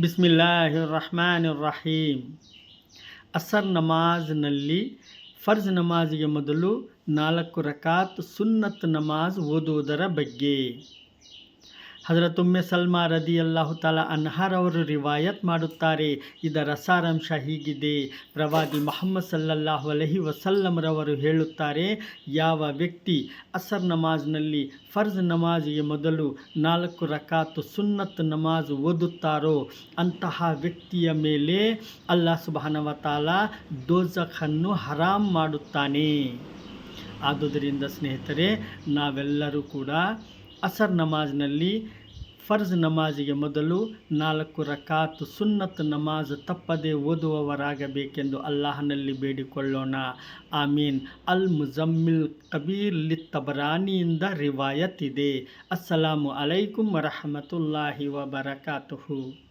ಬಿಸ್ಮಿಲ್ಲಾಹಿರ್ ರಹಮಾನ್ ರಹೀಮ್ ಅಸರ್ ನಮಾಜ್ನಲ್ಲಿ ಫರ್ಜ್ ನಮಾಜಿಗೆ ಮೊದಲು ನಾಲ್ಕು ರಕಾತ್ ಸುನ್ನತ್ ನಮಾಜ್ ಓದುವುದರ ಬಗ್ಗೆ. ಹಜರತ್ ಉಮ್ಮೆ ಸಲ್ಮಾ ರದಿ ಅಲ್ಲಾಹು ತಾಲ ಅನ್ಹಾರವರು ರಿವಾಯತ್ ಮಾಡುತ್ತಾರೆ. ಇದರ ಸಾರಾಂಶ ಹೀಗಿದೆ. ಪ್ರವಾದಿ ಮೊಹಮ್ಮದ್ ಸಲ್ಲಲ್ಲಾಹು ಅಲಹಿ ವಸಲ್ಲಂರವರು ಹೇಳುತ್ತಾರೆ, ಯಾವ ವ್ಯಕ್ತಿ ಅಸರ್ ನಮಾಜ್ನಲ್ಲಿ ಫರ್ಜ್ ನಮಾಜಿಗೆ ಮೊದಲು ನಾಲ್ಕು ರಕಾತು ಸುನ್ನತ್ ನಮಾಜ್ ಓದುತ್ತಾರೋ, ಅಂತಹ ವ್ಯಕ್ತಿಯ ಮೇಲೆ ಅಲ್ಲಾ ಸುಬಾನವ ತಾಲ ದೋಜಖನ್ನು ಹರಾಮ್ ಮಾಡುತ್ತಾನೆ. ಆದುದರಿಂದ ಸ್ನೇಹಿತರೆ, ನಾವೆಲ್ಲರೂ ಕೂಡ ಅಸರ್ ನಮಾಜ್ನಲ್ಲಿ ಫರ್ಜ್ ನಮಾಜಿಗೆ ಮೊದಲು ನಾಲ್ಕು ರಕಾತ್ ಸುನ್ನತ್ ನಮಾಜ್ ತಪ್ಪದೆ ಓದುವವರಾಗಬೇಕೆಂದು ಅಲ್ಲಾಹನಲ್ಲಿ ಬೇಡಿಕೊಳ್ಳೋಣ. ಆಮೀನ್. ಅಲ್ ಮುಜಮ್ಮಿಲ್ ಕಬೀರ್ ಲಿತ್ತಬರಾನಿಯಿಂದ ರಿವಾಯತ್ ಇದೆ. ಅಸ್ಸಲಾಮು ಅಲೈಕುಮ್ ವರಹಮತುಲ್ಲಾಹಿ ವಬರಕಾತುಹು.